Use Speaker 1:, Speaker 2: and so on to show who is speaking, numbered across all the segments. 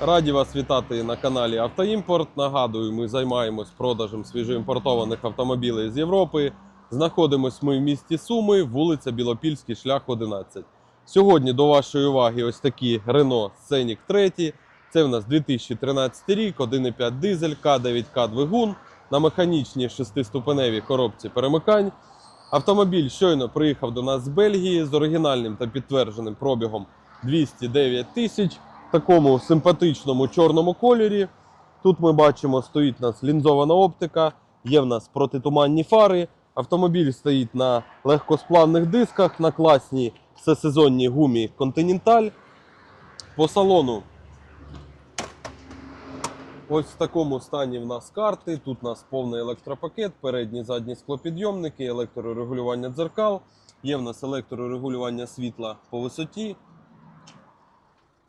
Speaker 1: Раді вас вітати на каналі Автоімпорт. Нагадую, ми займаємось продажем свіжоімпортованих автомобілів з Європи. Знаходимось ми в місті Суми, вулиця Білопільський, шлях 11. Сьогодні до вашої уваги ось такі Renault Scenic 3. Це в нас 2013 рік, 1,5 дизель, К9К двигун на механічній шестиступеневій коробці перемикань. Автомобіль щойно приїхав до нас з Бельгії з оригінальним та підтвердженим пробігом 209 тисяч такому симпатичному чорному кольорі. Тут ми бачимо, стоїть у нас лінзована оптика, є в нас протитуманні фари. Автомобіль стоїть на легкосплавних дисках, на класній всесезонній гумі Continental. По салону ось в такому стані в нас карти. Тут у нас повний електропакет, передні задні склопідйомники, електрорегулювання дзеркал. Є в нас електрорегулювання світла по висоті.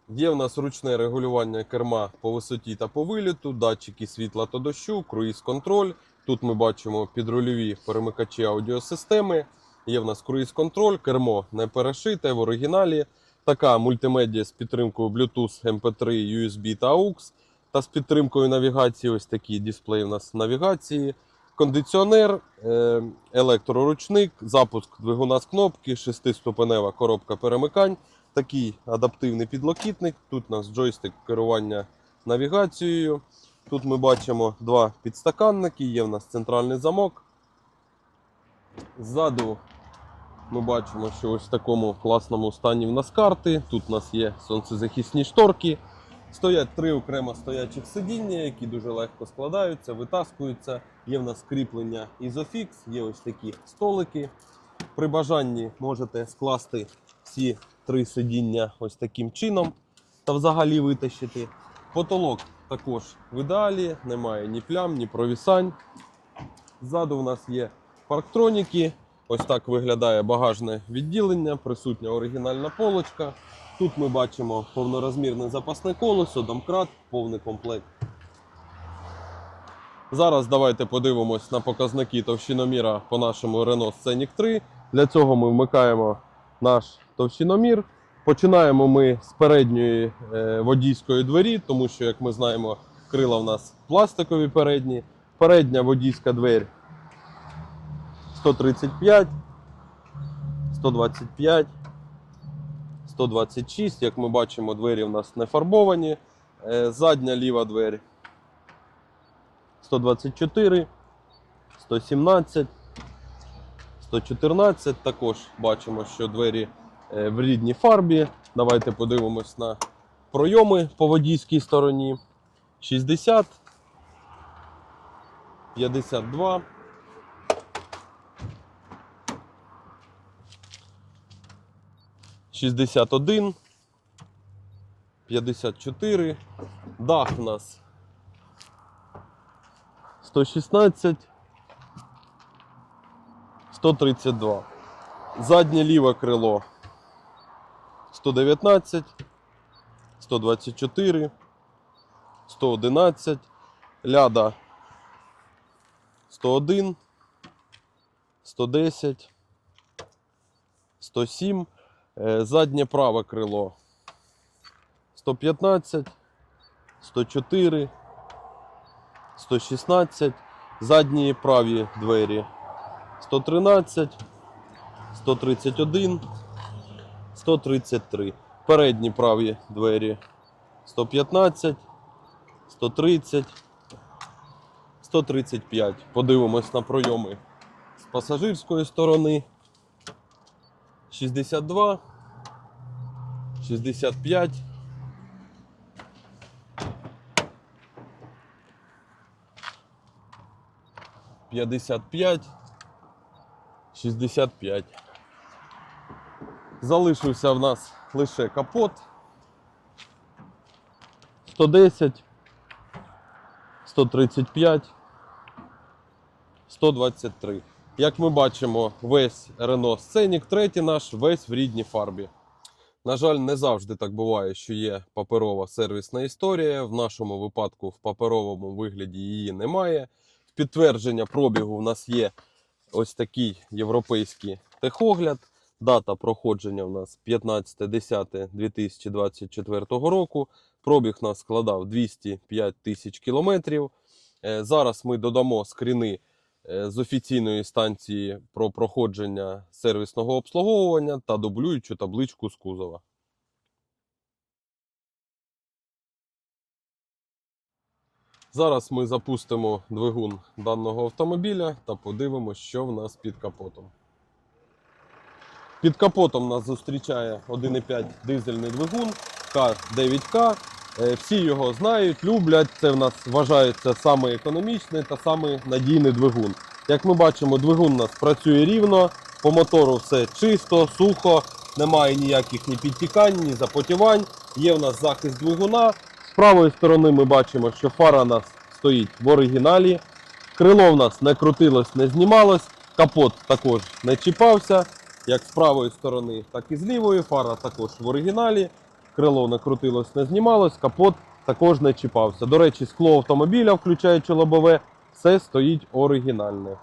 Speaker 1: Є в нас ручне регулювання керма по висоті та по виліту, датчики світла та дощу, круїз-контроль. Тут ми бачимо підрульові перемикачі аудіосистеми. Є в нас круїз-контроль, кермо не перешите в оригіналі. Така мультимедіа з підтримкою Bluetooth, MP3, USB та AUX. Та з підтримкою навігації ось такий дисплей у нас навігації. Кондиціонер, е, електроручник, запуск двигуна з кнопки, шестиступенева коробка перемикань такий адаптивний підлокітник. Тут у нас джойстик керування навігацією. Тут ми бачимо два підстаканники, є в нас центральний замок. Ззаду ми бачимо, що ось в такому класному стані в нас карти. Тут у нас є сонцезахисні шторки. Стоять три окремо стоячих сидіння, які дуже легко складаються, витаскуються. Є в нас кріплення Isofix, є ось такі столики. При бажанні можете скласти всі три сидіння ось таким чином та взагалі витащити. Потолок також в ідеалі, немає ні плям, ні провісань. Ззаду у нас є парктроніки. Ось так виглядає багажне відділення, присутня оригінальна полочка. Тут ми бачимо повнорозмірне запасне колесо, домкрат, повний комплект. Зараз давайте подивимось на показники товщиноміра по нашому Renault Scenic 3. Для цього ми вмикаємо наш товщиномір. Починаємо ми з передньої е, водійської двері, тому що, як ми знаємо, крила в нас пластикові передні. Передня водійська двері 135, 125, 126. Як ми бачимо, двері в нас не фарбовані. Е, Задня ліва двері 124, 117. 114 також бачимо, що двері в рідній фарбі. Давайте подивимось на пройоми по водійській стороні. 60, 52. Шістдесят один, п'ятдесят чотири, дах у нас сто шістнадцять, 132. Заднє ліве крило 119, 124, 111, ляда 101, 110, 107, Е, заднє праве крило 115, 104, 116, задні праві двері 113, 131, 133. Передні праві двері 115, 130, 135. Подивимось на пройоми з пасажирської сторони. 62, 65. П'ятдесят п'ять. 65. Залишився в нас лише капот. 110, 135, 123. Як ми бачимо, весь Renault Scenic 3 наш весь в рідній фарбі. На жаль, не завжди так буває, що є паперова сервісна історія. В нашому випадку в паперовому вигляді її немає. В підтвердження пробігу в нас є ось такий європейський техогляд. Дата проходження у нас 15.10.2024 року. Пробіг нас складав 205 тисяч кілометрів. Е, Зараз ми додамо скріни е, з офіційної станції про проходження сервісного обслуговування та дублюючу табличку з кузова. Зараз ми запустимо двигун даного автомобіля та подивимося, що в нас під капотом. Під капотом нас зустрічає 1,5 дизельний двигун К9К. Е, Всі його знають, люблять. Це в нас вважається саме економічний та саме надійний двигун. Як ми бачимо, двигун у нас працює рівно, по мотору все чисто, сухо, немає ніяких ні підтікань, ні запотівань. Є в нас захист двигуна. З правої сторони ми бачимо, що фара у нас стоїть в оригіналі. Крило в нас не крутилось, не знімалось, капот також не чіпався. Як з правої сторони, так і з лівої. Фара також в оригіналі. Крило не крутилось, не знімалось, капот також не чіпався. До речі, скло автомобіля, включаючи лобове, все стоїть оригінальне.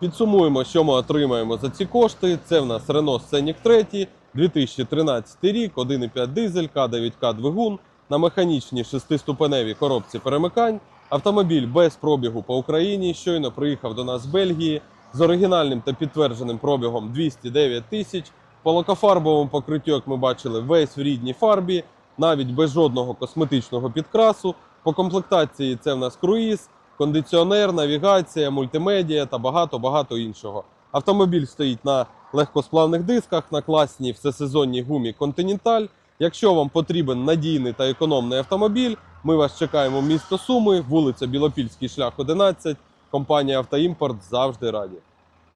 Speaker 1: Підсумуємо, що ми отримаємо за ці кошти. Це в нас Renault Scenic 3, 2013 рік, 1,5 дизель, К9К двигун на механічній шестиступеневій коробці перемикань. Автомобіль без пробігу по Україні. Щойно приїхав до нас з Бельгії з оригінальним та підтвердженим пробігом 209 тисяч. По лакофарбовому покриттю, як ми бачили, весь в рідній фарбі, навіть без жодного косметичного підкрасу. По комплектації це в нас круїз, кондиціонер, навігація, мультимедіа та багато-багато іншого. Автомобіль стоїть на легкосплавних дисках, на класній всесезонній гумі Continental. Якщо вам потрібен надійний та економний автомобіль, ми вас чекаємо в місто Суми, вулиця Білопільський шлях 11. Компанія Автоімпорт завжди раді.